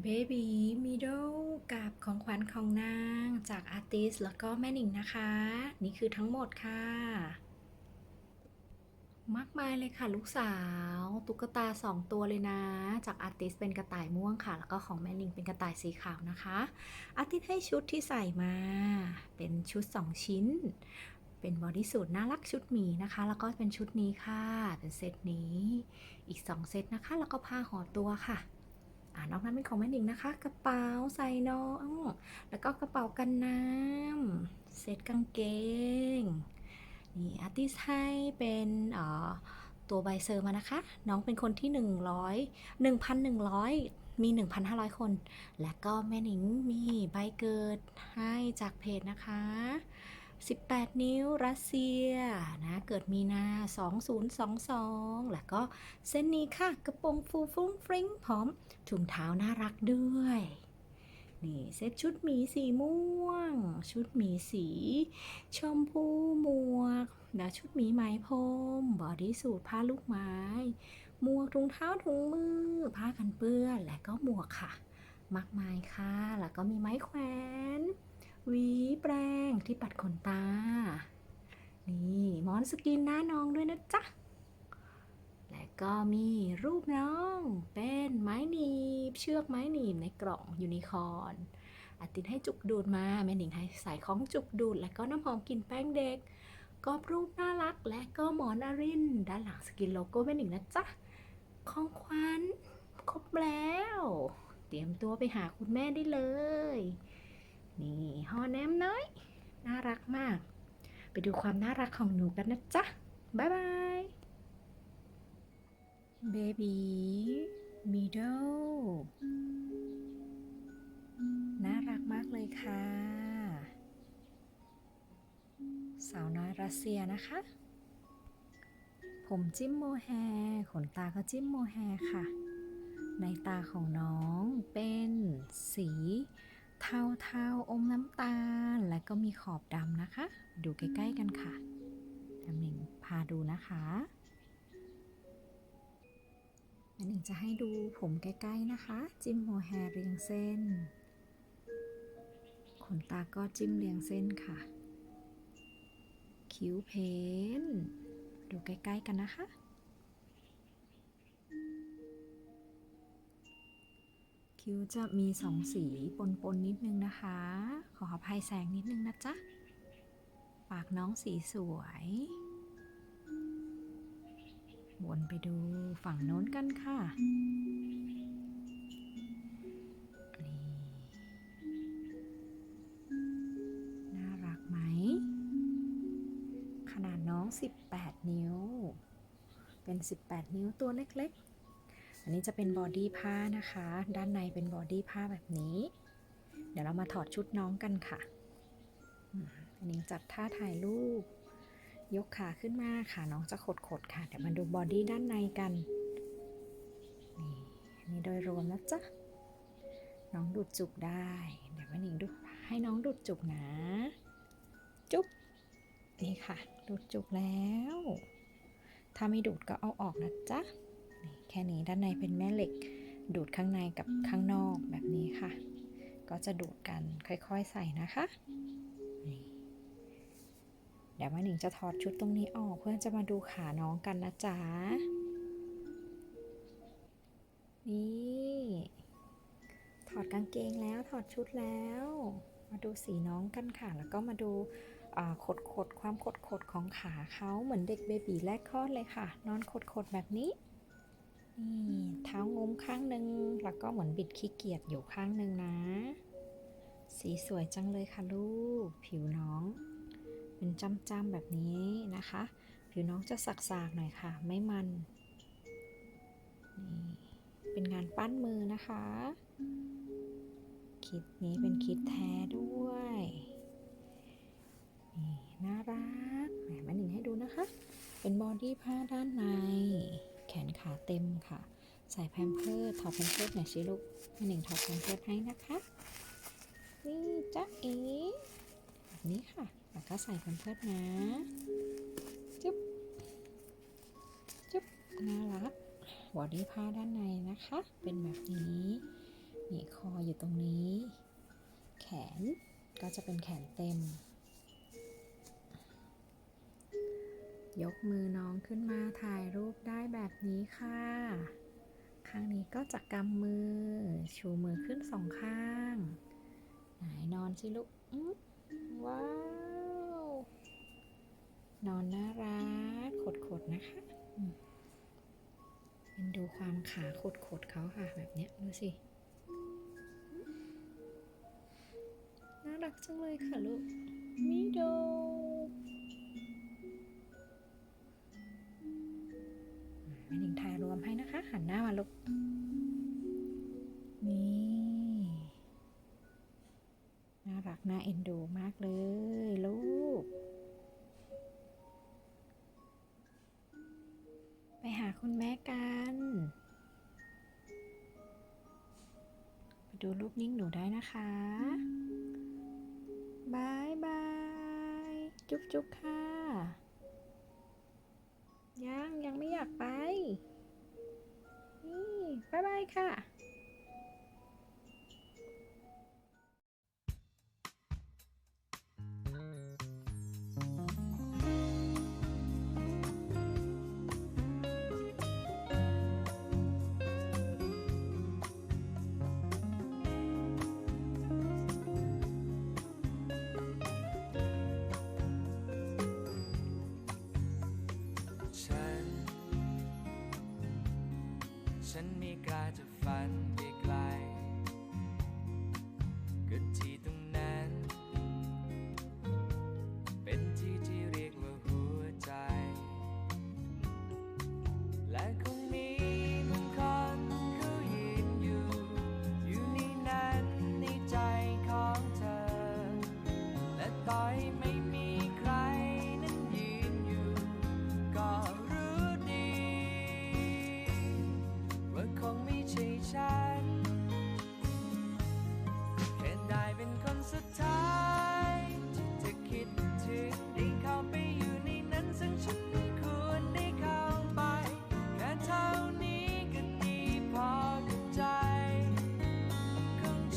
เบบีมิโดกับของขวัญของนางจากอาร์ติสแล้วก็แม่หนิงนะคะ นี่คือทั้งหมดค่ะ มากมายเลยค่ะลูกสาว ตุ๊กตาสองตัวเลยนะ จากอาร์ติสเป็นกระต่ายม่วงค่ะ แล้วก็ของแม่หนิงเป็นกระต่ายสีขาวนะคะ อาร์ติสให้ชุดที่ใส่มา เป็นชุด 2 ชิ้น เป็นบอดี้สูทน่ารักชุดหมีนะคะ แล้วก็เป็นชุดนี้ค่ะ เป็นเซตนี้ อีก 2 เซตนะคะ แล้วก็ผ้าห่อตัวค่ะ นอกนั้นเป็นของแม่หนิงนะคะ กระเป๋าใส่น้อง แล้วก็กระเป๋ากันน้ำเซตกางเกง นี่อาร์ติสให้เป็นตัวใบเซอร์มานะคะ น้องเป็นคนที่ 100 1,100 มี 1,500 คน และก็แม่หนิงมีใบเกิดให้จากเพจนะคะ 18 นิ้วรัสเซียนะเกิดมีนา 2022 แล้วก็เส้นนี้ค่ะ กระโปรงฟูฟุ้งฟริ้งพร้อมถุงเท้าน่ารักด้วยนี่เซตชุดหมีสีม่วง ชุดหมีสี ชมพูหมวกแล้วชุดหมีไหมพรมบอดี้สูทผ้าลูกไม้ หมวกถุงเท้าถุงมือ ผ้ากันเปื้อน และก็หมวกค่ะ มากมายค่ะ แล้วก็มีไม้แขวน หวีแปรงที่ปัดขนตา นี่มอนสกินหน้าน้องด้วยนะจ๊ะ และก็มีรูปน้อง เป็นไม้หนีบ เชือกไม้หนีบในกล่องยูนิคอร์นอาตินให้จุกดูดมา แม่หนิงให้ใส่ของจุกดูด และก็น้ำหอมกลิ่นแป้งเด็กกรอบรูปน่ารักและก็หมอนอาริน ด้านหลังสกินโลโก้แม่หนิงนะจ๊ะ ของขวัญครบแล้ว เตรียมตัวไปหาคุณแม่ได้เลย นี่ห่อแนมน้อย น่ารักมาก ไปดูความน่ารักของหนูกันนะจ๊ะ บ๊ายบายเบบีมิด l น่ารักมากเลยค่ะ สาวน้อยรัสเซียนะคะ ผมจิ้มโมแฮ ขนตาก็จิ้มโมแฮค่ะ ในตาของน้องเป็นสี เทาเทาๆอมน้ำตาล และก็มีขอบดำนะคะ ดูใกล้ ๆ กันค่ะทำหนึ่งพาดูนะคะอันหนึ่งจะให้ดูผมใกล้ ๆ นะคะ จิ้มโมแฮร์เรียงเส้น ขนตาก็จิ้มเรียงเส้นค่ะ คิ้วเพ้นท์ดูใกล้ ๆ กันนะคะ คิ้วจะมีสองสีปนๆนิดนึงนะคะ ขออภัยแสงนิดนึงนะจ๊ะ ปากน้องสีสวยวนไปดูฝั่งโน้นกันค่ะนี่น่ารักไหม ขนาดน้อง 18 นิ้ว เป็น 18 นิ้วตัวเล็กๆ อันนี้จะเป็นบอดี้ผ้านะคะ ด้านในเป็นบอดี้ผ้าแบบนี้ เดี๋ยวเรามาถอดชุดน้องกันค่ะ อันนี้จัดท่าถ่ายรูป ยกขาขึ้นมาค่ะน้องจะขดๆค่ะ เดี๋ยวมาดูบอดี้ด้านในกันนี่อันนี้โดยรวมแล้วจ้ะ น้องดูดจุกได้ เดี๋ยวแม่หนิงดูให้น้องดูดจุกนะ จุ๊บนี่ค่ะ ดูดจุกแล้ว ถ้าไม่ดูดก็เอาออกนะจ๊ะ นี่แค่นี้ด้านในเป็นแม่เหล็ก ดูดข้างในกับข้างนอกแบบนี้ค่ะ ก็จะดูดกันค่อยๆใส่นะคะเดี๋ยวแม่หนิงจะถอดชุดตรงนี้ออกเพื่อจะมาดูขาน้องกันนะจ๊ะนี่ถอดกางเกงแล้วถอดชุดแล้ว มาดูสีน้องกันค่ะ แล้วก็มาดูขดขดๆความขดขดๆของขาเขาเหมือนเด็กเบบีแรกคลอดเลยค่ะ นอนขดขดๆแบบนี้ นี่เท้างุ้มข้างหนึ่งแล้วก็เหมือนบิดขี้เกียจอยู่ข้างหนึ่งนะ สีสวยจังเลยค่ะลูก ผิวน้อง เป็นจ้ำๆแบบนี้นะคะ ผิวน้องจะสักๆหน่อยค่ะ ไม่มันนี่เป็นงานปั้นมือนะคะ คิดนี้เป็นคิดแท้ด้วยนี่น่ารักแหมแม่หนิงให้ดูนะคะ เป็นบอดี้ผ้าด้านใน แขนขาเต็มค่ะ ใส่แพมเพิร์สถอดแพมเพิร์สหน่อยสิลูกหนิงถอดแพมเพิร์สให้นะคะ นี่จ๊ะเอ๋แบบนี้ค่ะ แล้วก็ใส่แพมเพิร์สนะ จุ๊บ จุ๊บ น่ารักบอดี้ผ้าด้านในนะคะ เป็นแบบนี้มีคออยู่ตรงนี้ แขนก็จะเป็นแขนเต็ม ยกมือน้องขึ้นมาถ่ายรูปได้แบบนี้ค่ะ ข้างนี้ก็จะกำมือ ชูมือขึ้นสองข้าง ไหนนอนสิลูกอื้อว้าว นอนน่ารักขดๆนะคะเป็นดูความขาขดๆเขาค่ะแบบเนี้ยดูสิ น่ารักจังเลยค่ะลูกมิโด ม่หนิงถ่ายรวมให้นะคะ หันหน้ามาลูก นี่ น่ารักน่าเอ็นดูมากเลยลูก ไปหาคุณแม่กันไปดูรูปนิ่งหนูได้นะคะบายบาย จุ๊บจุ๊บค่ะ ยังยังไม่อยากไป นี่บายบายค่ะ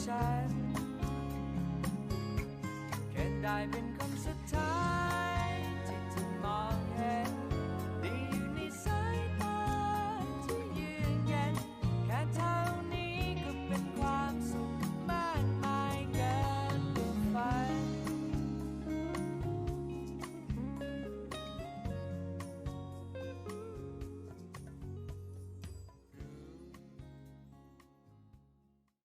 ฉันแค่ได้เป็นคำสุดท้าย